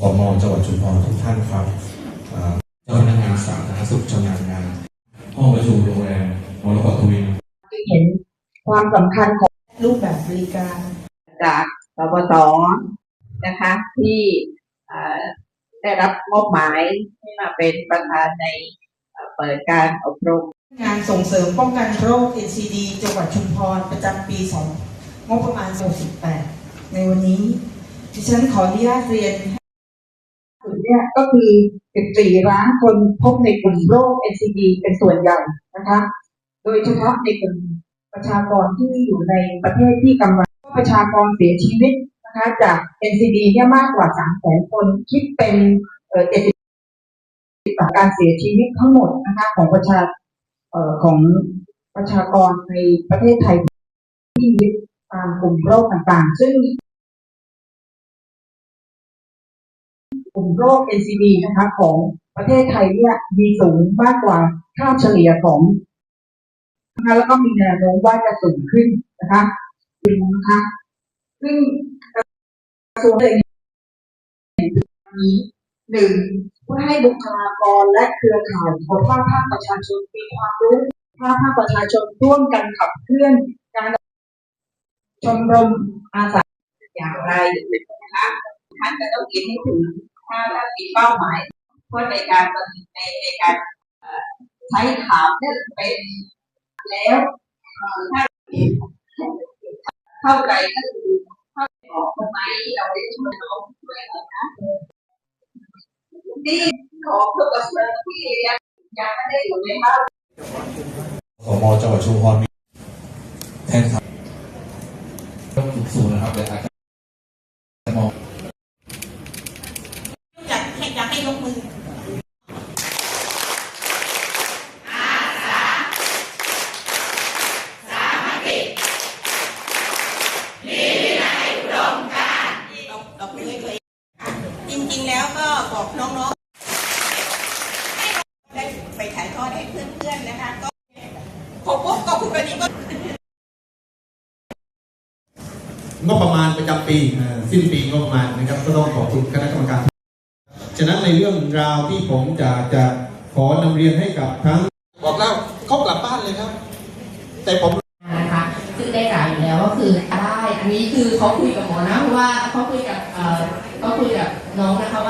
ขอมจังหวัดชุมพรทุกท่านครับอ่าเจ้าพนักงานสาธารณสุขชำนาญงานห้องประชุมโรงแรมมรกตทวินเห็นความสำคัญของรูปแบบบริการจากสบตนะคะที่เอ่อได้รับมอบหมายให้มาเป็นประธานในเอ่อเปิดการอบรม งานส่งเสริมป้องกันโรค NCD จังหวัดชุมพรประจำปี 2 งบประมาณ 68 ในวันนี้ ดิฉันขออนุญาตเรียนกลุ่ม เนี่ยก็คือ 14 ล้านคนพบในกลุ่มโรค NCD เป็นส่วนใหญ่นะคะ โดยเฉพาะในกลุ่มประชากรที่อยู่ในประเทศที่กำลังประชากรเสียชีวิตนะคะจาก NCD เนี่ยมากกว่า 3 แสนคนคิดเป็นเอ่อ70การเสียชีวิตทั้งหมดนะคะของประชาเอ่อของประชากรในประเทศไทยที่ยึดตามกลุ่มโรคต่างๆ ซึ่ง โรค NCD นะคะของประเทศไทยเนี่ยมีสูงมากกว่าค่าเฉลี่ยของนะคะแล้วก็มีแนวโน้มว่าจะสูงขึ้นนะคะจริงนะคะซึ่งกระทรวงเองนี้หนึ่งเพื่อให้บุคลากรและเครือข่ายของภาคภาคประชาชนมีความรู้ภาคภาคประชาชนร่วมกันขับเคลื่อนการชมรมอาสาอย่างไรนะคะท่านจะต้องคิดให้ถึง ถ้าถ้ามีเป้าหมายเพื่อในการในในการใช้ขามเนี่ยเป็นแล้วถ้าเข้าใจก็คือเข้าใจออกทำไมเราได้ช่วยน้องช่วยเรานะที่ของทุกกระทรวงที่ยังยังไม่ได้อยู่ในภาพขมจังหวัดชุมพรมีแทนครับฝึกสูงนะครับแต่อาจจะมอง อยากให้อยากให้ยกมือ จริงๆ แล้วก็บอกน้องๆ ได้ไปถ่ายทอดให้เพื่อนๆ นะคะ ก็พ อปุ๊บก็คุณปฏิก็งบประมาณประจำปีอ่อสิ้นปีงบประมาณนะครับ ก็ต้องขอบคุณคณะกรรมการ ฉะนั้นในเรื่องราวที่ผมจะจะขอนำเรียนให้กับทั้งบอกแล้วเขากลับบ้านเลยครับ แต่ผมนะคะซึ่งได้กล่าวอยู่แล้วว่าคือได้ อันนี้คือเขาคุยกับหมอนะเพราะว่าเขาคุยกับเอ่อเขาคุยกับน้องนะคะว่า